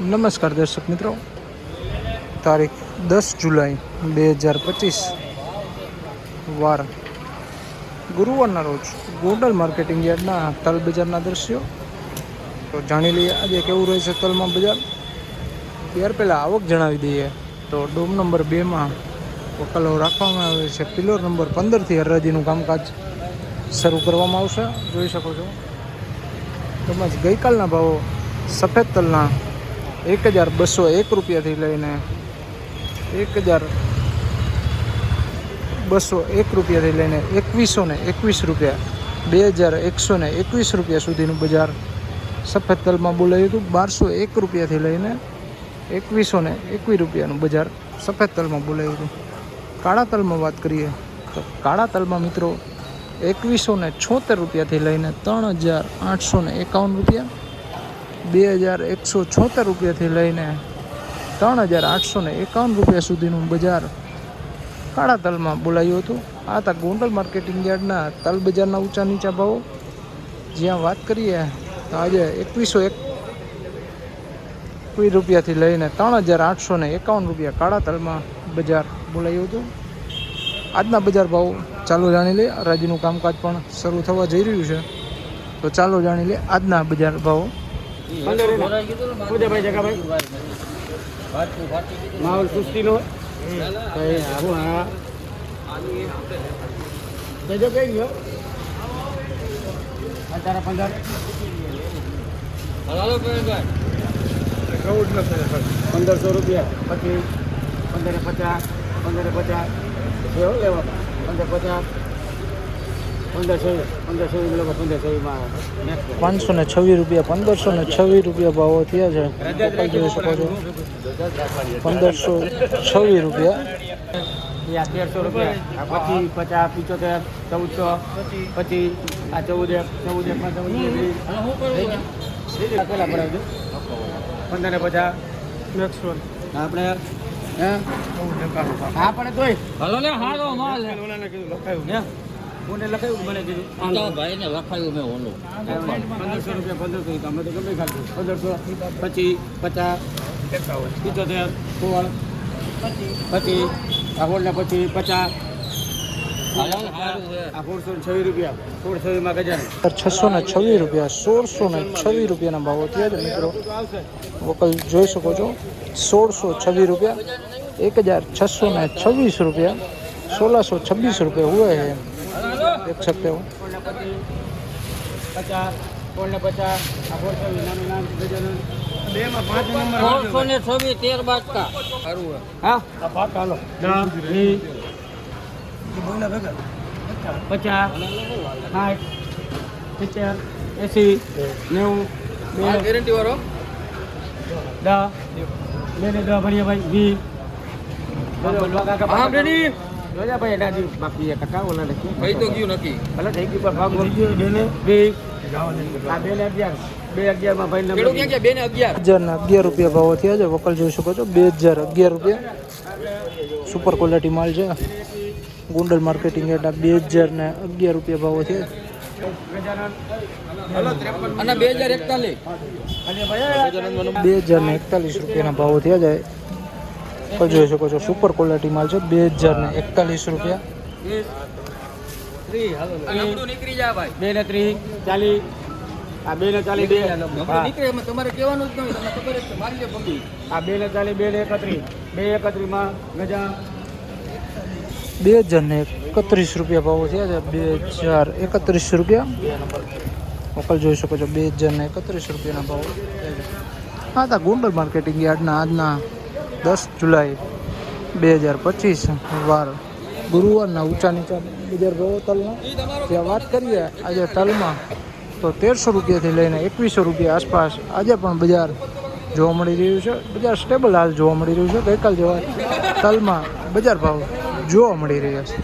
નમસ્કાર દર્શક મિત્રો. તારીખ દસ જુલાઈ બે હજાર પચીસ વાર. ગુરુવારના રોજ ગોંડલ માર્કેટિંગ યાર્ડના તલ બજારના દ્રશ્યો. તો જાણી લઈએ આજે કેવું રહે છે તલમાં બજાર. ત્યાર પહેલાં આવક જણાવી દઈએ. તો ડોમ નંબર બેમાં વકલો રાખવામાં આવે છે. પિલોર નંબર પંદરથી હરાજીનું કામકાજ શરૂ કરવામાં આવશે. જોઈ શકો છો. તેમજ ગઈકાલના ભાવો સફેદ તલના એક હજાર બસો એક રૂપિયાથી લઈને એક હજાર બસો એક રૂપિયાથી લઈને એકવીસો ને એકવીસ રૂપિયા, બે હજાર એકસો ને એકવીસ રૂપિયા સુધીનું બજાર સફેદ તલમાં બોલાયું હતું. બારસો એક રૂપિયાથી લઈને એકવીસો ને એકવીસ રૂપિયાનું બજાર સફેદ તલમાં બોલાયું હતું. કાળા તલમાં વાત કરીએ તો કાળા તલમાં મિત્રો એકવીસો ને છોતેર રૂપિયાથી લઈને ત્રણ હજાર આઠસો ને એકાવન રૂપિયા બે હજાર એકસો છોતેર રૂપિયાથી લઈને ત્રણ હજાર આઠસો ને એકાવન રૂપિયા સુધીનું બજાર કાળા તલમાં બોલાયું હતું. આ હતા ગોંડલ માર્કેટિંગ યાર્ડના તલ બજારના ઊંચા નીચા ભાવો. જ્યાં વાત કરીએ તો આજે એકવીસો એક એકવીસ રૂપિયાથી લઈને ત્રણ હજાર આઠસો ને એકાવન રૂપિયા કાળા તલમાં બજાર બોલાયું હતું. આજના બજાર ભાવ ચાલો જાણી લે રાજ્યનું કામકાજ પણ શરૂ થવા જઈ રહ્યું છે. તો ચાલો જાણી લે આજના બજાર ભાવો. પૂજાભાઈ જગાભાઈ માહોલ સુસ્તીનો આવું હા જજો કઈ ગયો? અત્યારે પંદર. પંદરસો રૂપિયા. પછી પંદરે પચાસ. પંદરે પચાસ. લેવા. પંદર પચાસ પંદરસો પંદરસો લોકો પંદરસોમાં નેક્સ્ટ પાંચસો ને છવ્વીસ રૂપિયા પંદરસો ને છવ્વીસ રૂપિયા ભાવો થયા છે જોઈ શકો છો પંદરસો છવ્વીસ રૂપિયા આ તેરસો રૂપિયા પછી પચાસ પિચોતેર ચૌદસો પછી આ ચૌદ એક ચૌદ એકમાં ચૌદ પંદર ને પચાસ આપણે હે હા પણ તોય હલો ને હારો માલ. લખાયું ને કોને લખાયું મને કીધું? ભાઈને લખાયું મેં ઓલો. પંદરસો રૂપિયા પંદરસો તમે તો ગમે ખાધું. પંદરસો પછી પચાસ પંચોતેર સોળ પછી આ પછી પચાસ છસો ને છવ્વીસ રૂપિયા સોળસો ને છવ્વીસ રૂપિયાના ભાવ અત્યારે મિત્રો? વકલ જોઈ શકો છો. સોળસો છવ્વીસ રૂપિયા એક હજાર છસો ને છવ્વીસ રૂપિયા સોળસો છવ્વીસ રૂપિયા હોય देख सकते हो સોળ ને પછી પચાસ સોળ ને પચાસ આ સોળ છવ્વીસ નાનું નામ ગજાનન બેમાં પાંચ નંબર સોળસો ને છવ્વીસ તેર બાજકા હારું હે હા આ પાંચ હાલો દસ વીસ પચાસ સાઠ સિત્તેર એંસી નેવું બે ગેરંટી વાળો દસ બે ને દસ ભરીએ ભાઈ વીસ હા રેડી જોજા ભાઈ એના દી બાકી એક ઓલા લખી ભાઈ તો ગયું નથી ભલે થઈ ગયું પણ ભાગ વીસ આ બે ને અગિયાર. બે અગિયારમાં ભાઈ ક્યાં ગયા? અગિયાર. રૂપિયા ભાવ થયા છે વકલ જોઈ શકો છો બે હજાર અગિયાર રૂપિયા. સુપર ક્વોલિટી માલ છે. ગુંડલ માર્કેટિંગ યાર્ડ બે હજાર ને અગિયાર રૂપિયા ભાવો થયા અને બે હજાર એકતાલીસ. બે હજાર ને એકતાલીસ રૂપિયાના ભાવો થયા છે. વકલ જોઈ શકો છો સુપર ક્વોલિટી માલ છે બે હજાર ને એકતાલીસ રૂપિયા બે ને ત્રીસ ચાલીસ. આ બે ને ચાલીસ બે. તમારે કહેવાનું જ નહીં ખબર જ મારી પગી આ બે ને બે ને એકત્રીસ બે એકત્રીસમાં ગજા. બે હજાર ને એકત્રીસ રૂપિયા ભાવો થયા છે બે હજાર એકત્રીસ રૂપિયા. ઓકલ જોઈ શકો છો બે હજાર ને એકત્રીસ રૂપિયાના ભાવ. હા તા ગુંડલ માર્કેટિંગ યાર્ડના આજના દસ જુલાઈ બે હજાર પચીસ, વાર ગુરુવારના ઊંચા નીચા બજાર ભાવો તલના ત્યાં વાત કરીએ આજે તલમાં, તો તેરસો રૂપિયાથી લઈને એકવીસો રૂપિયા આસપાસ આજે પણ બજાર જોવા મળી રહ્યું છે. બજાર સ્ટેબલ હાલ જોવા મળી રહ્યું છે. ગઈકાલ જેવા તલમાં બજાર ભાવ જોવા મળી રહ્યા છે.